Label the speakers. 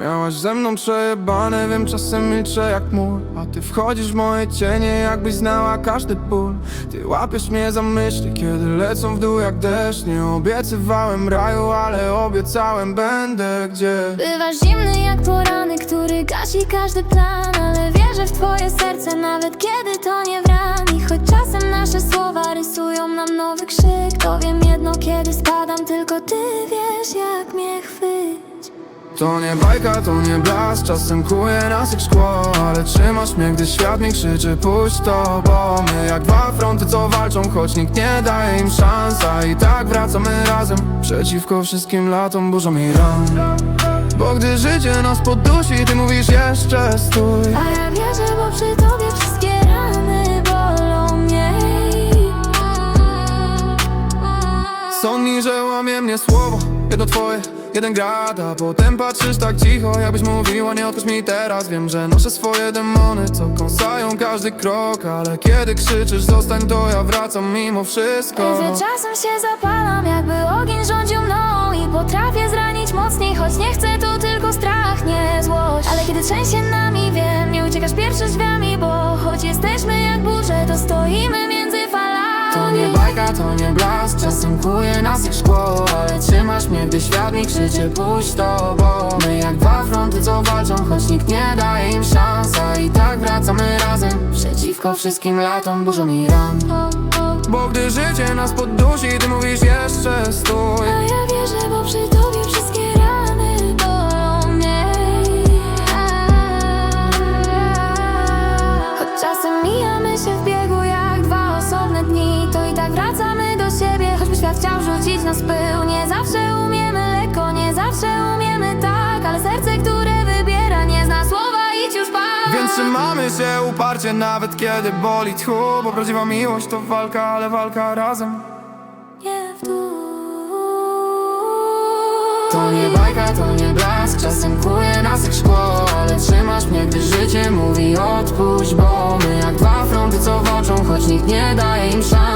Speaker 1: Miałaś ze mną przejebane, wiem czasem milczę jak mur. A ty wchodzisz w moje cienie, jakbyś znała każdy ból Ty łapiesz mnie za myśli, kiedy lecą w dół jak deszcz. Nie obiecywałem raju, ale obiecałem będę gdzie
Speaker 2: Bywasz zimny jak porany, który gasi każdy plan. Ale wierzę w twoje serce, nawet kiedy to nie w rani Choć czasem nasze słowa rysują nam nowy krzyk kiedy spadam, tylko ty wiesz jak mnie chwyć.
Speaker 1: To nie bajka, to nie blask, czasem kuje nas jak szkło Ale trzymasz mnie, gdy świat mi krzyczy puść to Bo my jak dwa fronty, co walczą, choć nikt nie daje im szans A i tak wracamy razem, przeciwko wszystkim latom, burzom i ran Bo gdy życie nas poddusi, ty mówisz jeszcze stój Sądni, że łamie mnie słowo. Jedno twoje, jeden grad A potem patrzysz tak cicho, jakbyś mówiła Nie odpuść mi teraz, wiem, że noszę swoje demony Co kąsają każdy krok. Ale kiedy krzyczysz zostań, to ja wracam mimo wszystko.
Speaker 2: Że czasem się zapalam, jakby ogień rządził mną I potrafię zranić mocniej, choć nie chcę to tylko strach, nie złość. Ale kiedy trzęsie nami, wiem, nie uciekasz pierwszy drzwiami Bo choć jesteśmy jak burze, to stoimy
Speaker 1: to nie blask Czasem kuje nas jak szkło Ale trzymasz mnie, gdy świat mi krzyczy bo my jak dwa fronty, co walczą Choć nikt nie daje im szans A i tak wracamy razem Przeciwko wszystkim latom, burzom i ran Bo gdy życie nas poddusi, ty mówisz jeszcze
Speaker 2: świat chciał rzucić nas w pył Nie zawsze umiemy lekko, nie zawsze umiemy tak Ale serce, które wybiera nie zna słowa idź już pan.
Speaker 1: Więc trzymamy się uparcie nawet kiedy boli tchu? Bo prawdziwa miłość to walka, ale walka razem.
Speaker 2: Nie w dół
Speaker 1: To nie bajka, to nie blask, czasem kuje nas jak szkło Ale trzymasz mnie, gdy życie mówi odpuść Bo my jak dwa fronty, co walczą, choć nikt nie daje im szans